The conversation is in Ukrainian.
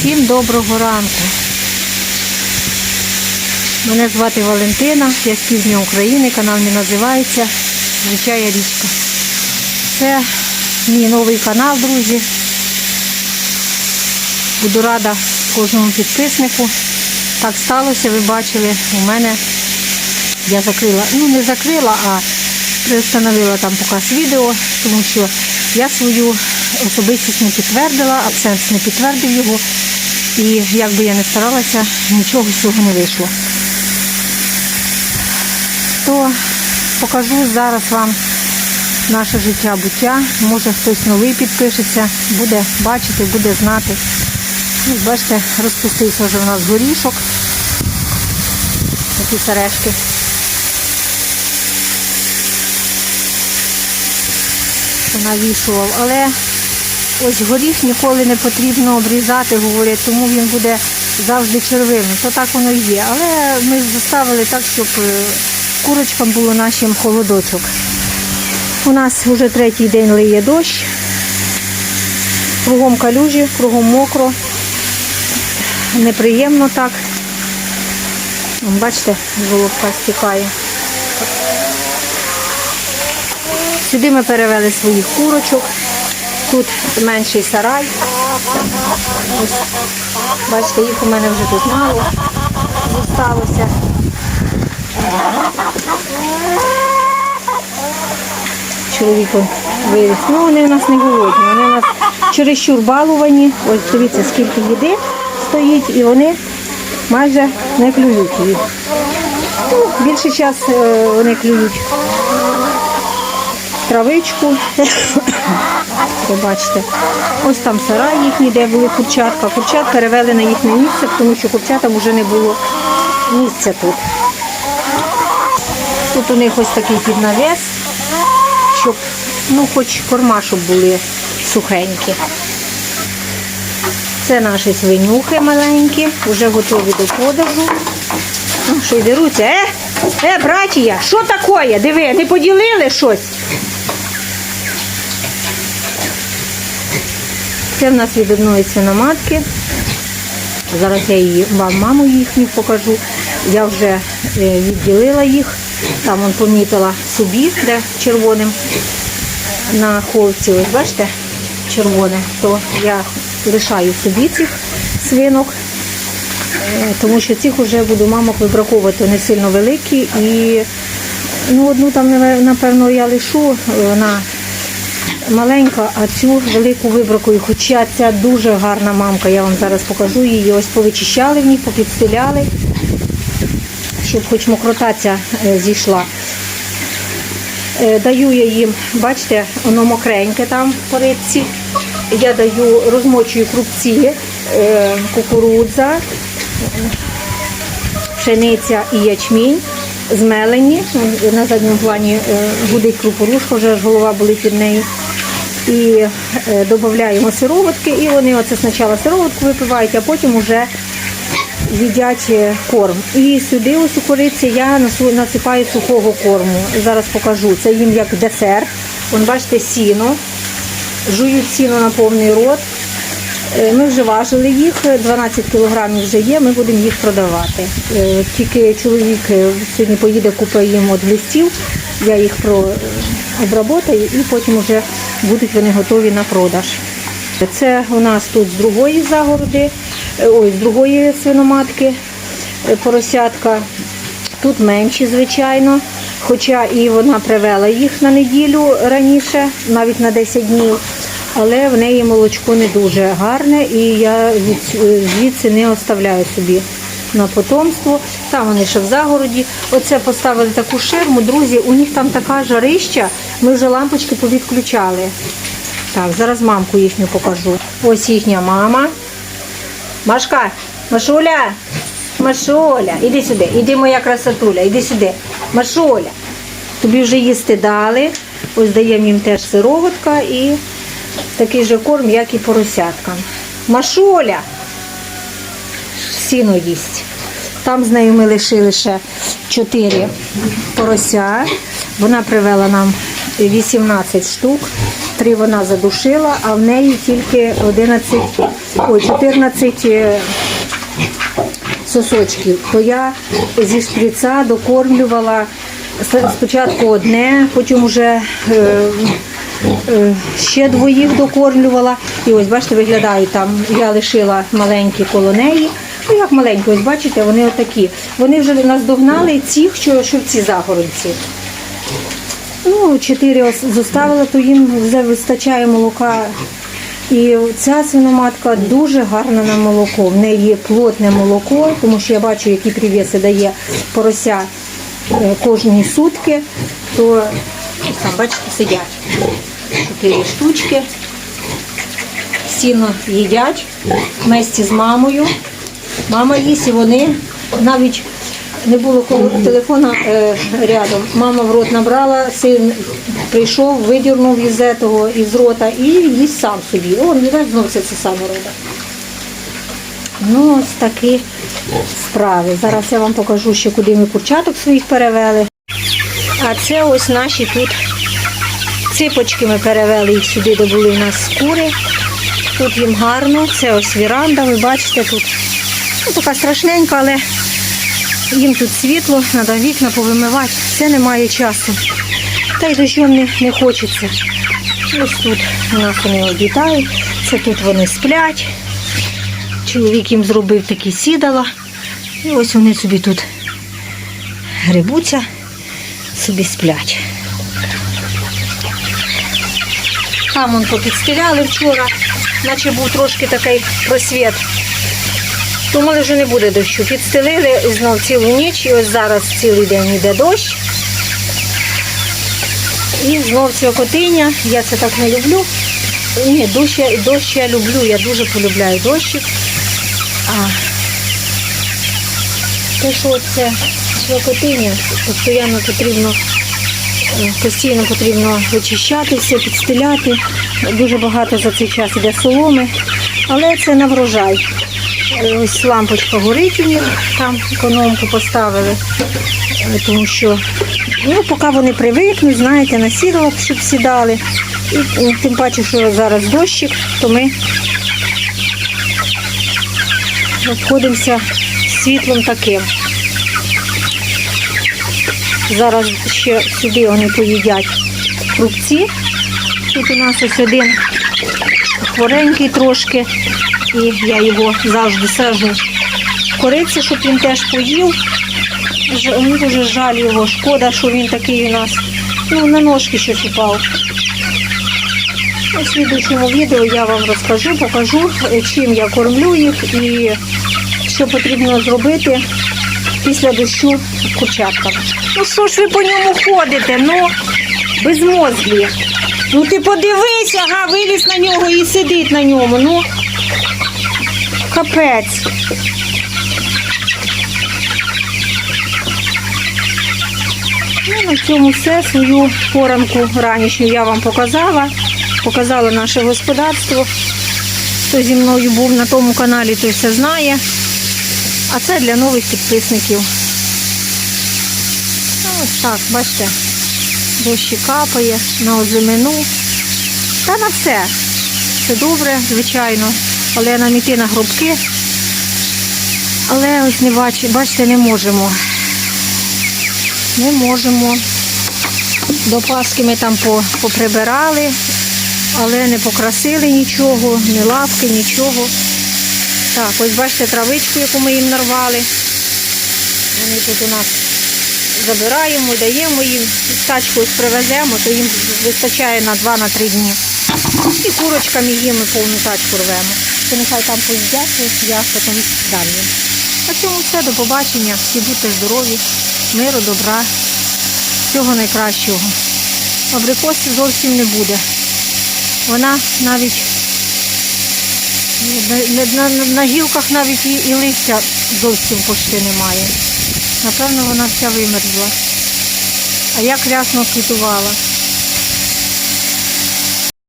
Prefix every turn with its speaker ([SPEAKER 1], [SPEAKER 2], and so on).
[SPEAKER 1] Всім доброго ранку. Мене звати Валентина, я з півдня України, канал мій називається Звичайна річка. Це мій новий канал, друзі. Буду рада кожному підписнику. Так сталося, ви бачили, у мене я закрила, ну не закрила, а приостановила там показ відео, тому що я свою особистість не підтвердила, абсенс не підтвердив його. І як би я не старалася, нічого з цього не вийшло. То покажу зараз вам наше життя буття. Може хтось новий підпишеться, буде бачити, буде знати. Ну, бачите, розпустився вже у нас горішок. Такі сережки. навішував. Але ось горіх ніколи не потрібно обрізати, говорять, тому він буде завжди червивим. То так воно і є. Але ми заставили так, щоб е, курочкам було нашим холодочок. У нас вже третій день лиє дощ. Кругом калюжі, кругом мокро. Неприємно так. Бачите, головка стікає. Сюди ми перевели своїх курочок. Тут менший сарай. Ось, бачите, їх у мене вже тут мало зосталося. Чоловік он виріс. Ну, вони в нас не голодні, вони в нас чересчур балувані. Ось дивіться, скільки їди стоїть, і вони майже не клюють її. Ну, більший час е, вони клюють травичку. Ви бачите, ось там сарай їхній, де були курчатка. Курчат перевели на їхнє місце, тому що курчатам вже не було місця тут. Тут у них ось такий піднавес, щоб, ну, хоч корма, щоб були сухенькі. Це наші свинюхи маленькі, вже готові до продажу. Ну, що й деруться. Е, е, братія, що таке? Диви, не поділили щось? Це в нас від свиноматки. Зараз я її вам маму їхню покажу. Я вже е, відділила їх. Там он помітила собі, де червоним на холці. Ось бачите, червоне, то я лишаю собі цих свинок, е, тому що цих вже буду мамок вибраковувати, вони сильно великі і ну, одну там напевно я лишу, вона маленька, а цю велику вибракую. Хоча ця дуже гарна мамка, я вам зараз покажу її. Ось повичищали в ній, попідстеляли, щоб хоч мокрота ця е, зійшла. Е, Даю я їм, бачите, воно мокреньке там по рибці. Я даю, розмочую крупці, е, кукурудза, пшениця і ячмінь. Змелені, на задньому плані гудить крупорушка, вже аж голова болить від неї. І е, додаємо сироватки, і вони оце спочатку сироватку випивають, а потім вже їдять е, корм. І сюди ось у кориці я насипаю сухого корму. Зараз покажу. Це їм як десерт. Вон бачите, сіно. Жують сіно на повний рот. Е, Ми вже важили їх, 12 кілограмів вже є, ми будемо їх продавати. Тільки чоловік сьогодні поїде, купить їм от листів, я їх про- обработаю і потім вже будуть вони готові на продаж. Це у нас тут з другої загороди, е, ой, з другої свиноматки е, поросятка. Тут менші, звичайно, хоча і вона привела їх на неділю раніше, навіть на 10 днів. Але в неї молочко не дуже гарне і я е, звідси не оставляю собі на потомство. Там вони ще в загороді. Оце поставили таку ширму. Друзі, у них там така жарища, ми вже лампочки повідключали. Так, зараз мамку їхню покажу. Ось їхня мама. Машка, Машуля, Машуля, іди сюди, іди моя красотуля, іди сюди. Машуля, тобі вже їсти дали. Ось даємо їм теж сироватка і такий же корм, як і поросяткам. Машуля, сіно їсть. Там з нею ми лишили ще 4 порося. Вона привела нам 18 штук, три вона задушила, а в неї тільки 11 ой, 14 е, сосочків, то я зі шприца докормлювала спочатку одне, потім вже е, е, ще двоїх докормлювала. І ось бачите, виглядають там. Я лишила маленькі коло неї. Ну як маленькі, ось бачите, вони отакі. Вони вже наздогнали цих, що, що в ці загородці. Ну, чотири ос- зоставила, то їм вже вистачає молока. І ця свиноматка дуже гарна на молоко. В неї є плотне молоко, тому що я бачу, які привіси дає порося е, кожні сутки, то там, бачите, сидять чотири штучки. Сіно їдять вместе з мамою. Мама їсть і вони навіть не було коло телефона е, рядом. Мама в рот набрала, син прийшов, видірнув із этого, із рота і їсть сам собі. О, знову це саме робить. Ну, ось такі справи. Зараз я вам покажу ще, куди ми курчаток своїх перевели. А це ось наші тут ципочки ми перевели їх сюди, де були у нас кури. Тут їм гарно. Це ось віранда, ви бачите тут. Ну, така страшненька, але їм тут світло, треба вікна повимивати. Це немає часу. Та й дощом не, не хочеться. Ось тут у нас вони це тут вони сплять. Чоловік їм зробив такі сідала. І ось вони собі тут грибуться, собі сплять. Там он попідстріляли вчора, наче був трошки такий просвіт. Думали, що не буде дощу. Підстелили знов цілу ніч, і ось зараз цілий день йде дощ. І знов цвякотиня. Я це так не люблю. Ні, дощ, я- дощ я люблю, я дуже полюбляю дощик. А те, що це цвякотиня, постійно потрібно е, постійно потрібно вичищати все, підстеляти. Дуже багато за цей час іде соломи, але це на врожай. Е, Ось лампочка горить у них, там економку поставили, е, тому що ну, поки вони привикнуть, знаєте, на сідалок, щоб сідали. І тим паче, що зараз дощик, то ми обходимося світлом таким. Зараз ще сюди вони поїдять рубці. Тут у нас ось один хворенький трошки, і я його завжди сажу в кориці, щоб він теж поїв. Мені дуже жаль його, шкода, що він такий у нас. Ну, на ножки щось упав. У слідуючому відео я вам розкажу, покажу, чим я кормлю їх і що потрібно зробити після дощу курчаткам. Ну що ж ви по ньому ходите? Ну, безмозглі. Ну ти подивися, ага, виліз на нього і сидить на ньому. Ну, капець. Ну, на цьому все. Свою поранку ранішню я вам показала. Показала наше господарство. Хто зі мною був на тому каналі, той все знає. А це для нових підписників. Ну, Ось так, бачите, дощі капає на озимину. Та на все. Все добре, звичайно. Але іти на гробки. Але ось не бачите, бачите, не можемо. Не можемо. До Пасхи ми там поприбирали, але не покрасили нічого, ні лапки, нічого. Так, ось бачите травичку, яку ми їм нарвали. Вони тут у нас забираємо, даємо їм, тачку ось привеземо, то їм вистачає на 2-3 дні. І курочкам їм ми повну тачку рвемо. То нехай там поїдять, я потім дам. На цьому все, до побачення. Всі будьте здорові, миру, добра, всього найкращого. Абрикоси зовсім не буде. Вона навіть на, на, на, гілках навіть і, і листя зовсім почти немає. Напевно, вона вся вимерзла. А як рясно квітувала.